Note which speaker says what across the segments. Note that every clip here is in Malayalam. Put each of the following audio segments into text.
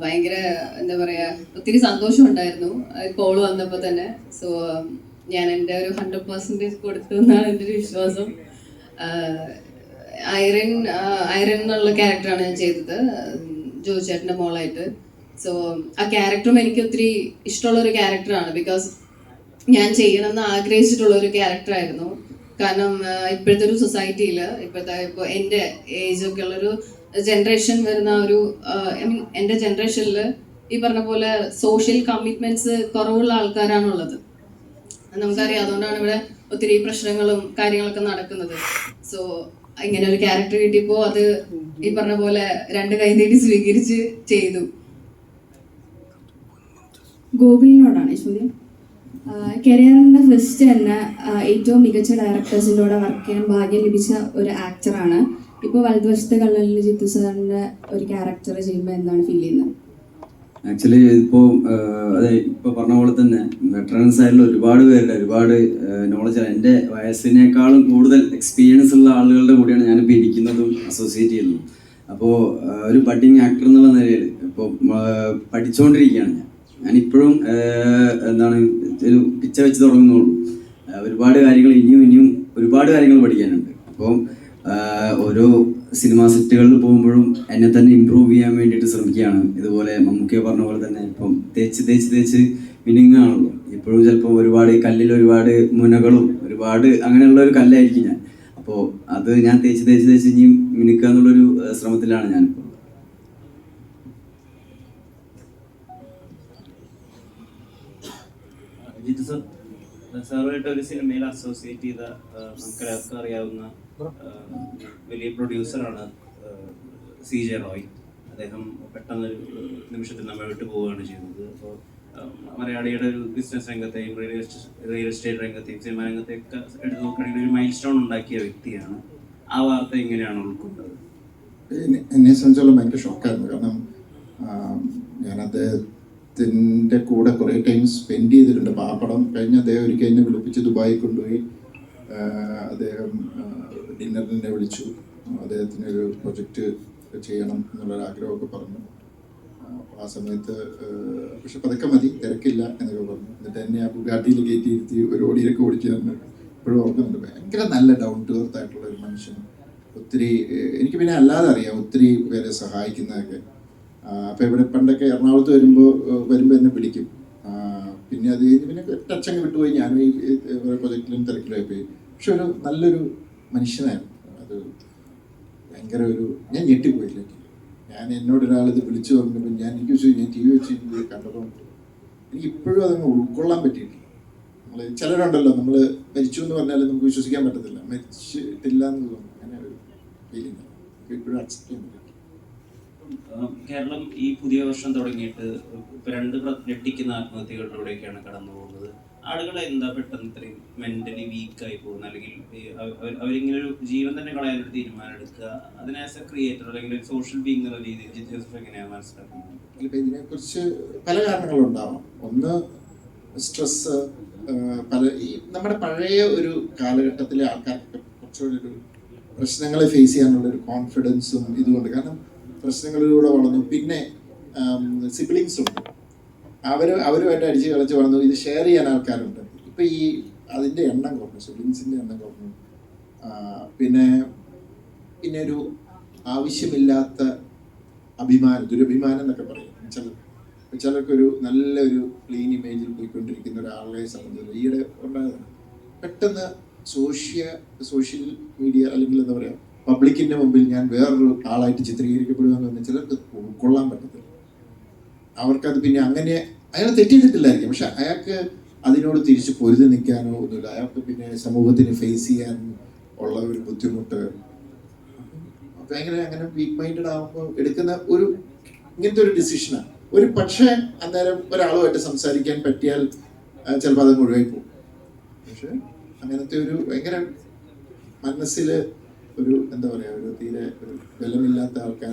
Speaker 1: ഭയങ്കര എന്താ പറയാ ഒത്തിരി സന്തോഷം ഉണ്ടായിരുന്നു കോൾ വന്നപ്പോൾ തന്നെ. സോ ഞാൻ എന്റെ ഒരു ഹൺഡ്രഡ് പെർസെന്റേജ് കൊടുത്തു എന്നാണ് എന്റെ ഒരു വിശ്വാസം. ഐറൻ ഐറൻ എന്നുള്ള ക്യാരക്ടറാണ് ഞാൻ ചെയ്തത്. ജോ ചേട്ടന്റെ മോളായിട്ട്. സോ ആ ക്യാരക്ടറും എനിക്ക് ഒത്തിരി ഇഷ്ടമുള്ള ഒരു ക്യാരക്ടറാണ് ബിക്കോസ് ഞാൻ ചെയ്യണമെന്ന് ആഗ്രഹിച്ചിട്ടുള്ള ഒരു ക്യാരക്ടറായിരുന്നു കാരണം ഇപ്പോഴത്തെ ഒരു സൊസൈറ്റിയിൽ ഇപ്പോഴത്തെ ഇപ്പോൾ എന്റെ ഏജൊക്കെ ഉള്ളൊരു ജനറേഷൻ വരുന്ന ഒരു ഐ മീൻ എന്റെ ജനറേഷനിൽ ഈ പറഞ്ഞ പോലെ സോഷ്യൽ കമ്മിറ്റ്മെന്റ്സ് കുറവുള്ള ആൾക്കാരാണുള്ളത്. നമുക്കറിയാം. അതുകൊണ്ടാണ് ഇവിടെ ഒത്തിരി പ്രശ്നങ്ങളും കാര്യങ്ങളൊക്കെ നടക്കുന്നത്. സോ ഇങ്ങനെ ഒരു ക്യാരക്ടർ കിട്ടിയപ്പോൾ അത് ഈ പറഞ്ഞ പോലെ രണ്ട് കൈ സ്വീകരിച്ച് ചെയ്തു.
Speaker 2: ഗോകുലിനോടാണ് ചോദ്യം കരിയറിന്റെ ഫസ്റ്റ് തന്നെ ഏറ്റവും മികച്ച ഡയറക്ടേഴ്സിന്റെ കൂടെ വർക്ക് ചെയ്യാൻ ഭാഗ്യം ലഭിച്ച ഒരു ആക്ടറാണ് ഇപ്പോൾ വലതുവശത്തെ കള്ളലിൽ ജിത്തു സാറിന്റെ ഒരു ക്യാരക്ടർ ചെയ്യുമ്പോൾ എന്താണ് ഫീൽ ചെയ്യുന്നത്?
Speaker 3: ആക്ച്വലി ഇപ്പോൾ അതെ ഇപ്പോൾ പറഞ്ഞ പോലെ തന്നെ വെറ്ററൻസ് ആയിട്ടുള്ള ഒരുപാട് പേരുടെ ഒരുപാട് നോളജ് എന്റെ വയസ്സിനേക്കാളും കൂടുതൽ എക്സ്പീരിയൻസ് ഉള്ള ആളുകളുടെ കൂടെയാണ് ഞാനിപ്പോൾ ഇരിക്കുന്നതും അസോസിയേറ്റ് ചെയ്യുന്നതും. അപ്പോൾ ഒരു ബഡിങ് ആക്ടർ എന്നുള്ള നിലയിൽ ഇപ്പോൾ പഠിച്ചുകൊണ്ടിരിക്കുകയാണ് ഞാൻ. ഞാനിപ്പോഴും എന്താണ് ഒരു പിച്ച വെച്ച് തുടങ്ങുന്നുള്ളൂ. ഒരുപാട് കാര്യങ്ങൾ ഇനിയും ഇനിയും ഒരുപാട് കാര്യങ്ങൾ പഠിക്കാനുണ്ട്. അപ്പോൾ സിനിമാ സെറ്റുകളിൽ പോകുമ്പോഴും എന്നെ തന്നെ ഇമ്പ്രൂവ് ചെയ്യാൻ വേണ്ടിയിട്ട് ശ്രമിക്കുകയാണ്. ഇതുപോലെ മമ്മൂക്കെ പറഞ്ഞ പോലെ തന്നെ ഇപ്പം തേച്ച് തേച്ച് തേച്ച് മിനിങ്ങാണല്ലോ ഇപ്പോഴും ചിലപ്പോൾ ഒരുപാട് കല്ലിൽ ഒരുപാട് മുനകളും ഒരുപാട് അങ്ങനെയുള്ള ഒരു കല്ലായിരിക്കും ഞാൻ. അപ്പോൾ അത് ഞാൻ തേച്ച് തേച്ച് തേച്ച് ഇനിയും മിനുക്കുക എന്നുള്ളൊരു ശ്രമത്തിലാണ് ഞാനിപ്പോൾ
Speaker 4: ജിത്തു സർ സാറുമായിട്ട് ഒരു സിനിമയിൽ അസോസിയേറ്റ് ചെയ്ത നമുക്കെല്ലാവർക്കും അറിയാവുന്ന വലിയ പ്രൊഡ്യൂസറാണ് സി ജെ റോയ് അദ്ദേഹം പെട്ടെന്ന് ഒരു നിമിഷത്തിൽ നമ്മെ വിട്ടു പോവുകയാണ് ചെയ്യുന്നത് അപ്പോൾ മലയാളിയുടെ ഒരു ബിസിനസ് രംഗത്തെയും റിയൽ എസ്റ്റേറ്റ് റിയൽ എസ്റ്റേറ്റ് രംഗത്തെയും സിനിമാ രംഗത്തെയൊക്കെ എടുത്ത് നോക്കുകയാണെങ്കിൽ ഒരു മൈൽ സ്റ്റോൺ ഉണ്ടാക്കിയ വ്യക്തിയാണ്. ആ വാർത്ത എങ്ങനെയാണ് ഉൾക്കൊണ്ടത്.
Speaker 5: എന്നെ- എന്നെ സംബന്ധിച്ചോളം ഭയങ്കര ഷോക്കായിരുന്നു കാരണം ഞാൻ ഞാൻ അദ്ദേഹത്തിന്റെ കൂടെ കുറേ ടൈം സ്പെൻഡ് ചെയ്തിട്ടുണ്ട്. പാപ്പടം ആ കഴിഞ്ഞ് അദ്ദേഹം ഒരിക്കൽ എന്നെ വിളിപ്പിച്ച് ദുബായി കൊണ്ടുപോയി. അദ്ദേഹം ഡിന്നറിനെ വിളിച്ചു. അദ്ദേഹത്തിന് ഒരു പ്രൊജക്റ്റ് ചെയ്യണം എന്നുള്ളൊരു ആഗ്രഹമൊക്കെ പറഞ്ഞു. ആ, സമയത്ത് പക്ഷെ പതുക്കെ മതി തിരക്കില്ല എന്നൊക്കെ പറഞ്ഞു. എന്നിട്ട് എന്നെ ആ ഗാഡിയിൽ കയറ്റി ഇരുത്തി ഒരു ഓടിയൊക്കെ ഓടിച്ചു തന്നെ ഇപ്പോഴും ഓർക്കുന്നുണ്ട്. ഭയങ്കര നല്ല ഡൗൺ ടു എർത്ത് ആയിട്ടുള്ള ഒരു മനുഷ്യൻ. ഒത്തിരി എനിക്ക് പിന്നെ അല്ലാതെ അറിയാം ഒത്തിരി പേരെ സഹായിക്കുന്നതൊക്കെ. അപ്പോൾ ഇവിടെ പണ്ടൊക്കെ എറണാകുളത്ത് വരുമ്പോൾ വരുമ്പോൾ എന്നെ വിളിക്കും. പിന്നെ അത് കഴിഞ്ഞ് പിന്നെ ടച്ച് അങ്ങ് വിട്ടുപോയി. ഞാനും ഈ പ്രൊജക്റ്റിലും തിരക്കിലായി പോയി പക്ഷെ ഒരു നല്ലൊരു മനുഷ്യനായിരുന്നു. അത് ഭയങ്കര ഒരു ഞാൻ ഞെട്ടിപ്പോയില്ല ഞാൻ എന്നോട് ഒരാൾ ഇത് വിളിച്ചു പറഞ്ഞപ്പോൾ ഞാൻ എനിക്ക് വെച്ചു ഞാൻ ടി വി വെച്ച് ഇത് കണ്ടപ്പോൾ എനിക്ക് ഇപ്പോഴും അതങ്ങ് ഉൾക്കൊള്ളാൻ പറ്റിയിട്ടില്ല. നമ്മൾ ചിലരുണ്ടല്ലോ നമ്മൾ മരിച്ചു എന്ന് പറഞ്ഞാൽ നമുക്ക് വിശ്വസിക്കാൻ പറ്റത്തില്ല. മരിച്ചിട്ടില്ല എന്ന് തോന്നുന്നു. അങ്ങനെ ഒരു ഫീലിംഗ് ഇപ്പോഴും അക്സെപ്റ്റ് ചെയ്യാൻ പറ്റില്ല
Speaker 4: കേരളം ഈ പുതിയ വർഷം തുടങ്ങിയിട്ട് രണ്ട് ഞെട്ടിക്കുന്ന ആത്മഹത്യകളിലൂടെയൊക്കെയാണ് കടന്നു പോകുന്നത്. ആളുകൾ എന്താ പെട്ടെന്ന് ഇത്രയും മെന്റലി വീക്കായി പോകുന്നത്? അല്ലെങ്കിൽ അവരിങ്ങനെ ഒരു ജീവൻ തന്നെ കളയാനൊരു തീരുമാനം എടുക്കുക. അതിനെ ആസ് എ ക്രിയേറ്റർ അല്ലെങ്കിൽ ഒരു സോഷ്യൽ ബീങ് എന്നുള്ള രീതിയിൽ ജിത്ത് ജോസഫ് എങ്ങനെയാണ് മനസ്സിലാക്കുന്നത്?
Speaker 5: ഇപ്പം ഇതിനെക്കുറിച്ച് പല കാരണങ്ങളുണ്ടാവാം. ഒന്ന് സ്ട്രെസ് പല ഈ നമ്മുടെ പഴയ ഒരു കാലഘട്ടത്തിലെ ആൾക്കാർക്ക് കുറച്ചുകൂടി ഒരു പ്രശ്നങ്ങളെ ഫേസ് ചെയ്യാനുള്ള ഒരു കോൺഫിഡൻസും ഇതുകൊണ്ട് കാരണം പ്രശ്നങ്ങളിലൂടെ വളർന്നു. പിന്നെ സിബ്ലിങ്സ് ഉണ്ട്. അവർ അവരുമായിട്ട് അടിച്ച് കളിച്ച് വളർന്നു. ഇത് ഷെയർ ചെയ്യാൻ ആൾക്കാരുണ്ട്. ഇപ്പം ഈ അതിന്റെ എണ്ണം കുറഞ്ഞു. സിബ്ലിങ്സിന്റെ എണ്ണം കുറഞ്ഞു. പിന്നെ പിന്നെ ഒരു ആവശ്യമില്ലാത്ത അഭിമാനം ദുരഭിമാനം എന്നൊക്കെ പറയും. ചില ചിലർക്കൊരു നല്ലൊരു ക്ലീൻ ഇമേജിൽ പോയിക്കൊണ്ടിരിക്കുന്ന ഒരാളെ സംബന്ധിച്ച് ഈയിടെ ഉണ്ടായതാണ്. പെട്ടെന്ന് സോഷ്യ സോഷ്യൽ മീഡിയ അല്ലെങ്കിൽ എന്താ പറയുക പബ്ലിക്കിന്റെ മുമ്പിൽ ഞാൻ വേറൊരു ആളായിട്ട് ചിത്രീകരിക്കപ്പെടുമെന്ന് പറഞ്ഞാൽ ചിലർക്ക് ഉൾക്കൊള്ളാൻ പറ്റത്തില്ല. അവർക്കത് പിന്നെ അങ്ങനെ അയാൾ തെറ്റിയിട്ടില്ലായിരിക്കും. പക്ഷെ അയാൾക്ക് അതിനോട് തിരിച്ച് പൊരുതി നിൽക്കാനോ ഒന്നുമില്ല. അയാൾക്ക് പിന്നെ സമൂഹത്തിന് ഫേസ് ചെയ്യാൻ ഉള്ള ഒരു ബുദ്ധിമുട്ട്. ഭയങ്കര അങ്ങനെ വീക്ക് മൈൻഡഡ് ആകുമ്പോൾ എടുക്കുന്ന ഒരു ഇങ്ങനത്തെ ഒരു ഡിസിഷനാണ് ഒരു പക്ഷേ അന്നേരം ഒരാളുമായിട്ട് സംസാരിക്കാൻ പറ്റിയാൽ ചിലപ്പോൾ അത് മുഴുവൻ പോകും. പക്ഷെ അങ്ങനത്തെ ഒരു ഭയങ്കര മനസ്സിൽ ഒരു എന്താ പറയാ ഒരു തീരെ ഒരു ബലമില്ലാത്ത ആൾക്കാർ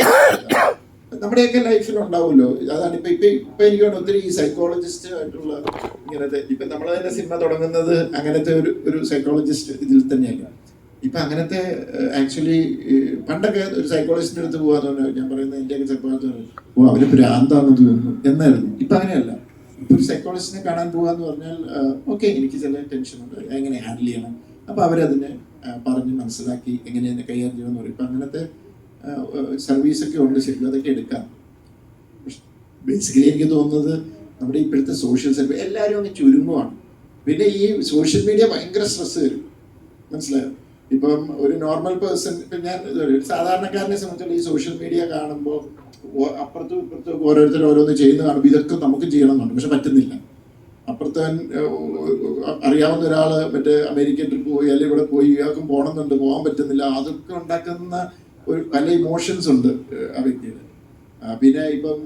Speaker 5: നമ്മുടെയൊക്കെ ലൈഫിൽ ഉണ്ടാവുമല്ലോ. അതാണ് ഇപ്പൊ ഇപ്പൊ ഇപ്പൊ എനിക്ക് ഒത്തിരി ഈ സൈക്കോളജിസ്റ്റ് ആയിട്ടുള്ള ഇങ്ങനത്തെ ഇപ്പൊ നമ്മൾ തന്നെ സിനിമ തുടങ്ങുന്നത് അങ്ങനത്തെ ഒരു ഒരു സൈക്കോളജിസ്റ്റ് ഇതിൽ തന്നെയല്ല. ഇപ്പൊ അങ്ങനത്തെ ആക്ച്വലി പണ്ടൊക്കെ ഒരു സൈക്കോളജിസ്റ്റിന്റെ അടുത്ത് പോകാന്ന് ഞാൻ പറയുന്നത് എന്റെയൊക്കെ ചെറുപ്പകാലത്ത് ഓ അവർ ഭ്രാന്താണെന്ന് തോന്നുന്നു എന്നായിരുന്നു. ഇപ്പൊ അങ്ങനെയല്ല. ഇപ്പൊ ഒരു സൈക്കോളജിസ്റ്റിനെ കാണാൻ പോകാന്ന് പറഞ്ഞാൽ ഓക്കെ എനിക്ക് ചില ടെൻഷൻ ഉണ്ട്. എങ്ങനെ ഹാൻഡിൽ ചെയ്യണം? അപ്പൊ അവരതിനെ പറഞ്ഞ് മനസ്സിലാക്കി എങ്ങനെയാണ് കൈകാര്യം ചെയ്യണമെന്ന് പറയും. ഇപ്പം അങ്ങനത്തെ സർവീസ് ഒക്കെ ഉണ്ട് ശരിക്കും അതൊക്കെ എടുക്കാം. ബേസിക്കലി എനിക്ക് തോന്നുന്നത് നമ്മുടെ ഇപ്പോഴത്തെ സോഷ്യൽ സർവീസ് എല്ലാവരും അങ്ങ് ചുരുങ്ങുവാണ്. പിന്നെ ഈ സോഷ്യൽ മീഡിയ ഭയങ്കര സ്ട്രെസ് തരും മനസ്സിലായോ? ഇപ്പം ഒരു നോർമൽ പേഴ്സൺ ഇപ്പം ഞാൻ ഒരു സാധാരണക്കാരനെ സംബന്ധിച്ചുള്ള ഈ സോഷ്യൽ മീഡിയ കാണുമ്പോൾ അപ്പുറത്തും ഇപ്പുറത്തും ഓരോരുത്തർ ഓരോന്ന് ചെയ്യുന്ന കാണുമ്പോൾ ഇതൊക്കെ നമുക്ക് ചെയ്യണമെന്നുണ്ട്. പക്ഷെ പറ്റുന്നില്ല. അപ്പുറത്തവൻ അറിയാവുന്ന ഒരാൾ മറ്റേ അമേരിക്കൻ ട്രിപ്പ് പോയി അല്ലെങ്കിൽ ഇവിടെ പോയി ഇയാൾക്കും പോകണമെന്നുണ്ട് പോകാൻ പറ്റുന്നില്ല. അതൊക്കെ ഉണ്ടാക്കുന്ന ഒരു പല ഇമോഷൻസ് ഉണ്ട് ആ വ്യക്തിയിൽ പിന്നെ ഇപ്പം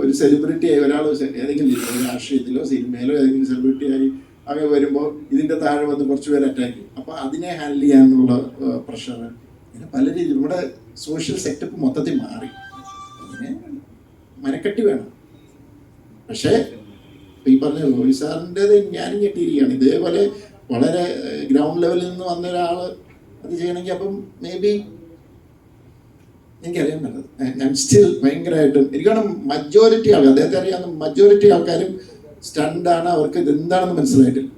Speaker 5: ഒരു സെലിബ്രിറ്റി ആയി ഒരാൾ ഏതെങ്കിലും രാഷ്ട്രീയത്തിലോ സിനിമയിലോ ഏതെങ്കിലും സെലിബ്രിറ്റി ആയി അങ്ങനെ വരുമ്പോൾ ഇതിന്റെ താഴെ വന്ന് കുറച്ച് പേര് അറ്റാക്ക് ചെയ്യും. അപ്പോൾ അതിനെ ഹാൻഡിൽ ചെയ്യാനുള്ള പ്രഷർ ഇങ്ങനെ പല രീതിയിൽ നമ്മുടെ സോഷ്യൽ സെറ്റപ്പ് മൊത്തത്തിൽ മാറി. അതിനെ മനക്കെട്ടി വേണം. പക്ഷേ ഈ പറഞ്ഞ റോയി സാറിന്റെത് ഞാനും ഞെട്ടിയിരിക്കുകയാണ്. ഇതേപോലെ വളരെ ഗ്രൗണ്ട് ലെവലിൽ നിന്ന് വന്ന ഒരാൾ അത് ചെയ്യണമെങ്കിൽ അപ്പം മേ ബി എനിക്കറിയാൻ പറ്റത് ഞാൻ സ്റ്റിൽ ഭയങ്കരമായിട്ടും എനിക്കാണ് മജോറിറ്റി ആൾക്കാർ അദ്ദേഹത്തെ അറിയാവുന്ന മജോറിറ്റി ആൾക്കാരും സ്റ്റണ്ടാണ് അവർക്ക് ഇത് എന്താണെന്ന് മനസ്സിലായിട്ടില്ല.